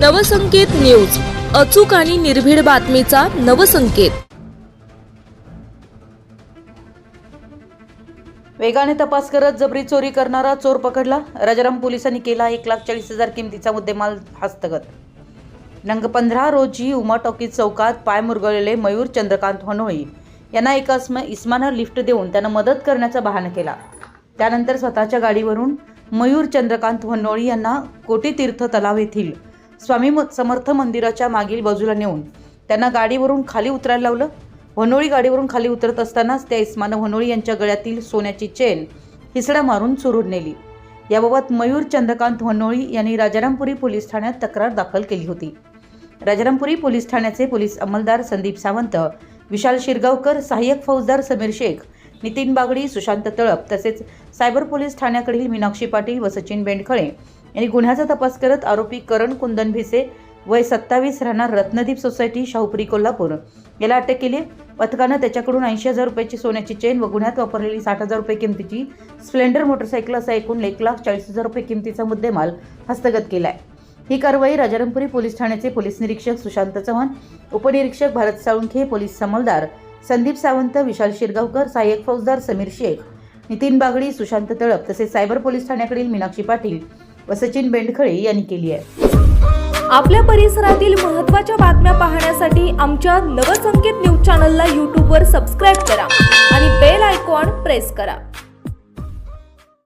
Navsanket news. अचूक आणि निर्भीड बातमीचा नवसंकेत. वेगाने तपास करत जबरी चोरी करणारा चोर पकडला. राजाराम पोलिसांनी केला एक लाख चाळीस हजार किमतीचा मुद्देमाल हस्तगत. नंग पंधरा रोजी उमा टॉकीज चौकात पाय मुरगळलेले मयूर चंद्रकांत होनोळी यांना एका इस्म इस्मानं लिफ्ट देऊन त्यांना मदत करण्याचा बहाणा केला. त्यानंतर स्वतःच्या गाडीवरून मयूर चंद्रकांत होनोळी यांना कोटीतीर्थ तलाव येथील स्वामी म- समर्थ मंदिराच्या मागील बाजूला नेऊन त्यांना गाडीवरून खाली उतरायला लावलं. होनोळी गाडीवरून खाली उतरत असतानाच त्या इस्मानं होनोळी यांच्या गळ्यातील सोन्याची चेन हिसडा मारून चोरून नेली. याबाबत मयूर चंद्रकांत होनोळी यांनी राजारामपुरी पोलीस ठाण्यात तक्रार दाखल केली होती. राजारामपुरी पोलीस ठाण्याचे पोलीस अंमलदार संदीप सावंत विशाल शिरगावकर सहाय्यक फौजदार समीर शेख नितीन बागडी सुशांत तळप तसेच सायबर पोलीस ठाण्याकडील मीनाक्षी पाटील व सचिन बेंडखळे यांनी गुन्ह्याचा तपास करत आरोपी करण कुंदन भिसे वय सत्तावीस राहणार रत्नदीप सोसायटी शाहूपुरी कोल्हापूर. याला अटक केली पथकानं त्याच्याकडून ऐंशी हजार रुपयाची सोन्याची चेन व गुन्ह्यात वापरलेली साठ हजार रुपये किमतीची स्प्लेंडर मोटरसायकल असा एकूण एक लाख चाळीस हजार रुपये किमतीचा मुद्देमाल हस्तगत केला आहे ही कारवाई राजारामपुरी पोलीस ठाण्याचे पोलीस निरीक्षक सुशांत चव्हाण उपनिरीक्षक भारत साळुंखे पोलीस समलदार संदीप सावंत विशाल शिरगावकर सहाय्यक फौजदार समीर शेख नितीन बागडी सुशांत तळप तसेच सायबर पोलीस ठाण्याकडील मीनाक्षी पाटील व सचिन बेंडखळे यांनी केली आहे. आपल्या परिसरातील महत्त्वाच्या बातम्या पाहण्यासाठी आमच्या नवसंकेत न्यूज चॅनलला यूट्यूबवर सबस्क्राईब करा आणि बेल आयकॉन प्रेस करा.